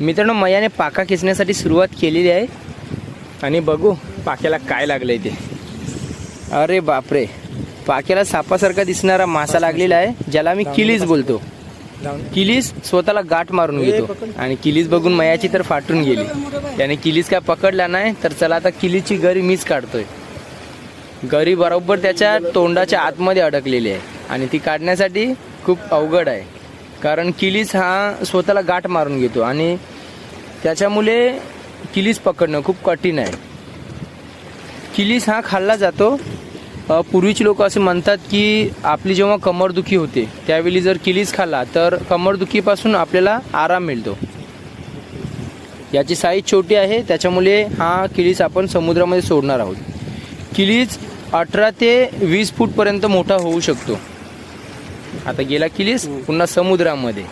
मित्रांनो मयाने पाका खेचण्यासाठी सुरुवात केलेली आहे. आणि बघू पाक्याला काय लागलंय ते. अरे बापरे. पाक्याला सापासारखा दिसणारा मासा लागलेला आहे ज्याला मी किलीज बोलतो. किलीस स्वतःला गाठ मारून घेतो. आणि किलीस बघून मयाची तर फाटून गेली. त्याने किलीस काय पकडला नाही तर चला आता किलीची गरी मीच काढतोय. गरी बरोबर त्याच्या तोंडाच्या आतमध्ये अडकलेली आहे. आणि ती काढण्यासाठी खूप अवघड आहे. कारण किलीस हा स्वतःला गाठ मारून घेतो आणि त्याच्यामुळे किलीस पकडणं खूप कठीण आहे. किलीस हा खाल्ला जातो. पूर्वीचे लोक असे म्हणतात की आपली जेव्हा कमरदुखी होते त्यावेळी जर किलीस खाल्ला तर कमरदुखीपासून आपल्याला आराम मिळतो. याची साईज छोटी आहे त्याच्यामुळे हा किलीस आपण समुद्रामध्ये सोडणार आहोत. किलीज अठरा ते वीस फूटपर्यंत मोठा होऊ शकतो. आता गेला किलीस पुन्हा समुद्रामध्ये.